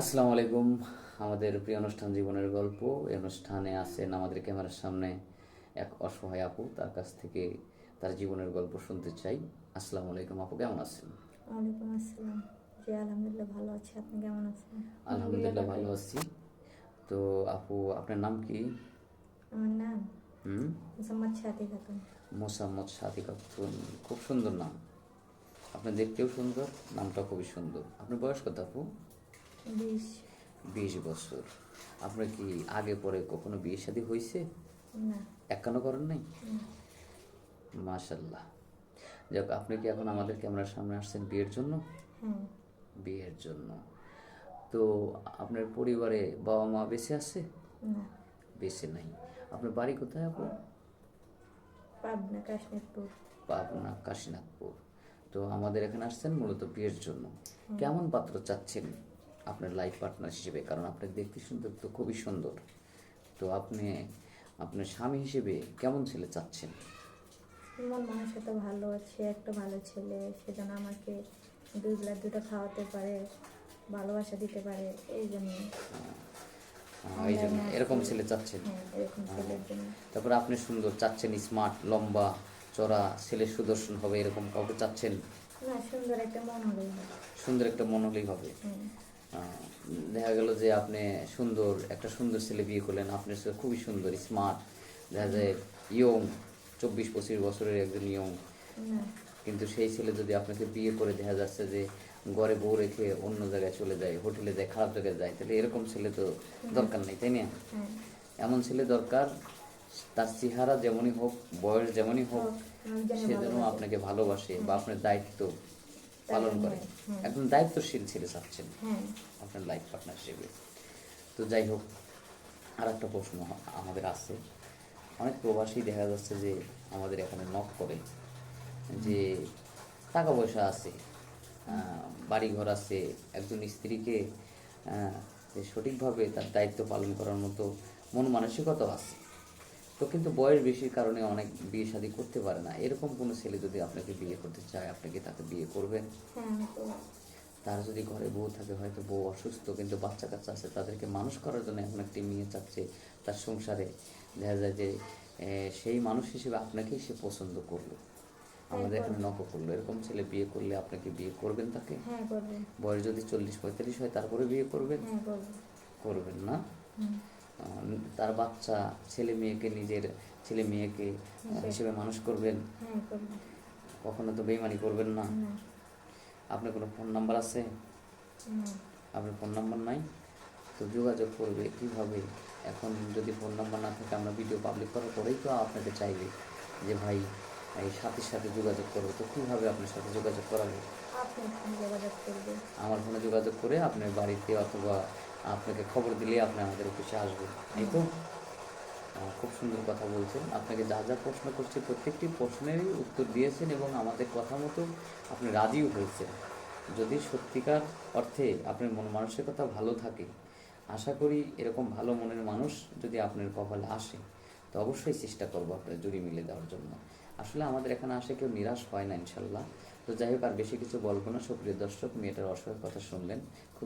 আসসালামু আলাইকুম। আমাদের প্রিয় অনুষ্ঠান জীবনের গল্প। এই অনুষ্ঠানে আছেন আমাদের ক্যামেরার সামনে এক অসহায় আপু তার কাছ থেকে তার জীবনের গল্প শুনতে চাই। আসসালামু আলাইকুম আপু কেমন আছেন? ওয়ালাইকুম আসসালাম। জি আলহামদুলিল্লাহ ভালো আছি। আপনি কেমন আছেন? আলহামদুলিল্লাহ ভালো আছি। তো আপু আপনার নাম কি? আমার নাম হুম? মোসাম্মদ খাতুন মোসাম্মদ সাথী খাতুন খুব সুন্দর নাম। আপনি দেখতেও সুন্দর নামটা খুবই সুন্দর। আপনার বয়স কত আপু? বিশ। বছর। আপনার কি আগে পরে কখনো বিয়ে শাদী হয়েছে না। একান্ন করেন নাই। মাশাল্লাহ যাক আপনি কি এখন আমাদের ক্যামেরার সামনে আসছেন বিয়ের জন্য? হ্যাঁ। বিয়ের জন্য। তো আপনার পরিবারে বাবা মা বেঁচে আছে? বেঁচে নাই। আপনার বাড়ি কোথায় আপু পাবনা কাশ্মীরপুর। পাবনা কাশীনাথপুর। তো আমাদের এখানে আসছেন মূলত বিয়ের জন্য। কেমন পাত্র চাচ্ছেন? আপনার লাইফ পার্টনার হিসেবে কারণ আপনি দেখতে সুন্দর তো খুবই সুন্দর। তো আপনি আপনার স্বামী হিসেবে কেমন ছেলে চাচ্ছেন? মন মানুষটা ভালো আছে একটা ভালো ছেলে সে যেন আমাকে দুই বেলা দুটো খাওয়াতে পারে ভালোবাসা দিতে পারে এই জন্য। এই জন্য এরকম ছেলে চাচ্ছেন? হ্যাঁ তারপরে আপনি সুন্দর চাচ্ছেন স্মার্ট লম্বা চড়া ছেলে সুদর্শন হবে এরকম কাউকে চাচ্ছেন? না সুন্দর একটা মন হলেই হয় সুন্দর একটা মন হলেই হবে। হ্যাঁ। দেখা গেল যে আপনি সুন্দর একটা সুন্দর ছেলে বিয়ে করলেন আপনার ছেলে খুবই সুন্দর স্মার্ট দেখা যায় ইয়ং চব্বিশ পঁচিশ বছরের একজন ইয়ং কিন্তু সেই ছেলে যদি আপনাকে বিয়ে করে দেখা যাচ্ছে যে ঘরে বউ রেখে অন্য জায়গায় চলে যায় হোটেলে যায় খারাপ জায়গায় যায় তাহলে এরকম ছেলে তো দরকার নেই তাই না? এমন ছেলে দরকার তার চেহারা যেমনই হোক বয়স যেমনই হোক সে যেন আপনাকে ভালোবাসে বা আপনার দায়িত্ব। পালন করে। একদম দায়িত্বশীল ছেলে চাচ্ছেন আপনার লাইফ পার্টনার হিসেবে। তো যাই হোক আর একটা প্রশ্ন আমাদের আছে। অনেক প্রবাসী দেখা যাচ্ছে যে আমাদের এখানে নক করে যে টাকা পয়সা আছে বাড়ি ঘর আছে একজন স্ত্রীকে সঠিকভাবে তার দায়িত্ব পালন করার মতো মন মানসিকতাও আছে। তো কিন্তু বয়স বেশির কারণে অনেক বিয়ে শাদী করতে পারে না। এরকম কোনো ছেলে যদি আপনাকে বিয়ে করতে চায় আপনি কি তাকে বিয়ে করবেন? হ্যাঁ তার যদি ঘরে বউ থাকে হয়তো বউ অসুস্থ কিন্তু বাচ্চা কাচ্চা আছে তাদেরকে মানুষ করার জন্য এখন একটি মেয়ে চাচ্ছে তার সংসারে। দেখা যায় যে সেই মানুষ হিসেবে আপনাকেই সে পছন্দ করল। আমাদের এখানে নক করল। এরকম ছেলে বিয়ে করলে আপনাকে বিয়ে করবেন তাকে? হ্যাঁ বয়স যদি চল্লিশ পঁয়তাল্লিশ হয় তারপরে বিয়ে করবেন? হ্যাঁ করবেন না? তার বাচ্চা ছেলে মেয়েকে নিজের ছেলে মেয়েকে হিসেবে মানুষ করবেন? হ্যাঁ কখনো তো বেইমানি করবেন না। আপনার কোনো ফোন নাম্বার আছে? আপনার ফোন নাম্বার নাই? তো যোগাযোগ করবে কীভাবে? এখন যদি ফোন নাম্বার না থাকে আমরা ভিডিও পাবলিক করার পরেই তো আপনাকে চাইবে যে ভাই এই সাথীর সাথে যোগাযোগ করব। তো কীভাবে আপনার সাথে যোগাযোগ করবে। আমার ফোনে যোগাযোগ করে আপনার বাড়িতে অথবা আপনাকে খবর দিলে আপনি আমাদের অফিসে আসবেন এই তো? খুব সুন্দর কথা বলছেন। আপনাকে যা যা প্রশ্ন করছি, প্রত্যেকটি প্রশ্নেরই উত্তর দিয়েছেন এবং আমাদের কথা মতো আপনি রাজিও হয়েছেন। যদি সত্যিকার অর্থে আপনার মন মানসিকতা ভালো থাকে, আশা করি এরকম ভালো মনের মানুষ যদি আপনার কপালে আসে, তো অবশ্যই চেষ্টা করব আপনার জুড়ি মিলে দেওয়ার জন্য। আসলে আমাদের এখানে আসে কেউ নিরাশ হয় না, ইনশাল্লাহ। তো যাই হোক, আর বেশি কিছু বলব না। সুপ্রিয় দর্শক, মেয়েটার অসহায় কথা শুনলেন। খুবই